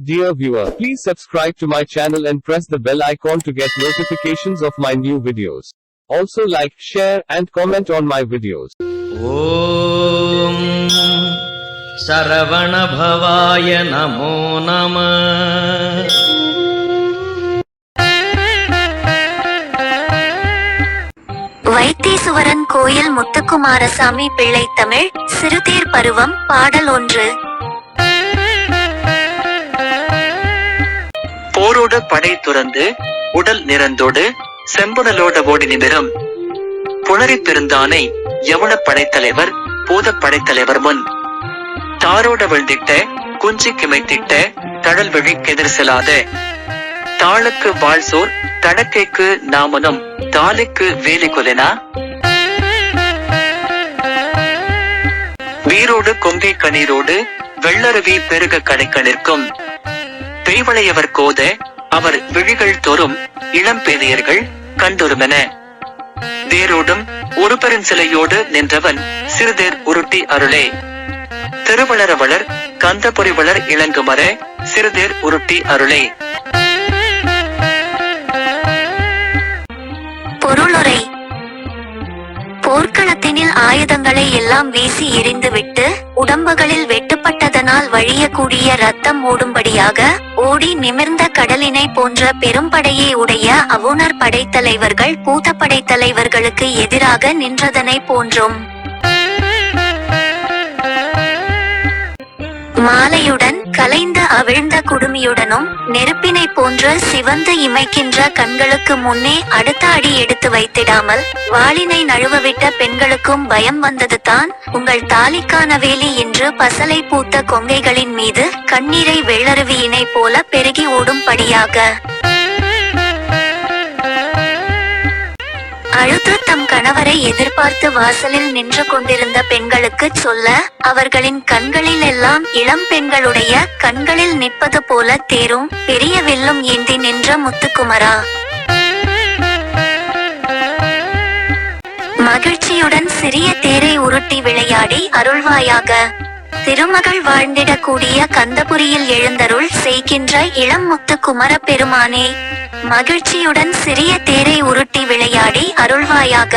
Dear viewer, please subscribe to my channel and press the bell icon to get notifications of my new videos. Also like, share and comment on my videos. Om saravana bhavaya namo Vaitheeswaran கோயில் முத்துக்குமாரசாமி பிள்ளை தமிழ் சிறுதேர் பருவம் பாடல் ஒன்று படை துறந்து உடல் நிறந்தோடு செம்புடலோட ஓடி நிமிரும். புணரிப் பெருந்தானை யமுன படைத்தலைவர் பூத படைத்தலைவர் முன். தாரோட விழ்ந்திட்ட குஞ்சி கிமைத்திட்ட தழல் விழி கெதிர் செலாத தாளுக்கு வாழ்சோர் தடக்கைக்கு நாமனும் தாலிக்கு வேலி கொலினா வீரோடு கொங்கை கண்ணீரோடு வெள்ளருவி பெருக கடைக்க நிற்கும். பெய்வளையவர் கோத அவர் விழிகள் தோறும் இளம்பேதையர்கள் கண்டொருமென தேரோடும் ஒரு பெருஞ்சிலையோடு நின்றவன் சிறுதேர் உருட்டி அருளே. திருவளரவளர் கந்தபுரிவளர் இளங்குமர சிறுதேர் உருட்டி அருளே. பொருளுரை. போர்க்களத்தினில் ஆயுதங்களை எல்லாம் வீசி எறிந்துவிட்டு உடம்புகளில் வெட்டுப்பட்டதனால் வழியக்கூடிய ரத்தம் ஓடும்படியாக ஓடி நிமிர்ந்த கடலினை போன்ற பெரும்படையை உடைய அவுணர் படைத்தலைவர்கள் பூத படைத்தலைவர்களுக்கு எதிராக நின்றதனை போன்றும். மாலையுடன் கலைந்த அவிழ்ந்த குடுமியுடனும் நெருப்பினை போன்ற சிவந்து இமைக்கின்ற கண்களுக்கு முன்னே அடுத்த அடி எடுத்து வைத்திடாமல் வாளினை நழுவவிட்ட பெண்களுக்கும் பயம் வந்தது தான் உங்கள் தாலிக்கான வேலி என்று பசலை பூத்த கொங்கைகளின் மீது கண்ணீரை வெள்ளருவியினை போல பெருகி ஓடும்படியாக அழுது தம் கணவரை எதிர்பார்த்து வாசலில் நின்று கொண்டிருந்த பெண்களுக்கு சொல்ல அவர்களின் கண்களில் எல்லாம் இளம் பெண்களுடைய கண்களில் நிற்பது போல தேரும் பெரிய வில்லும் ஏந்தி நின்ற முத்துக்குமரா. மகிழ்ச்சியுடன் சிறிய தேரை உருட்டி விளையாடி அருள்வாயாக. திருமகள் வாழ்ந்திடக்கூடிய கந்தபுரியில் எழுந்தருள் செய்கின்ற இளம் முத்து குமர பெருமானே மகிழ்ச்சியுடன் சிறிய தேரை அருள்வாயாக.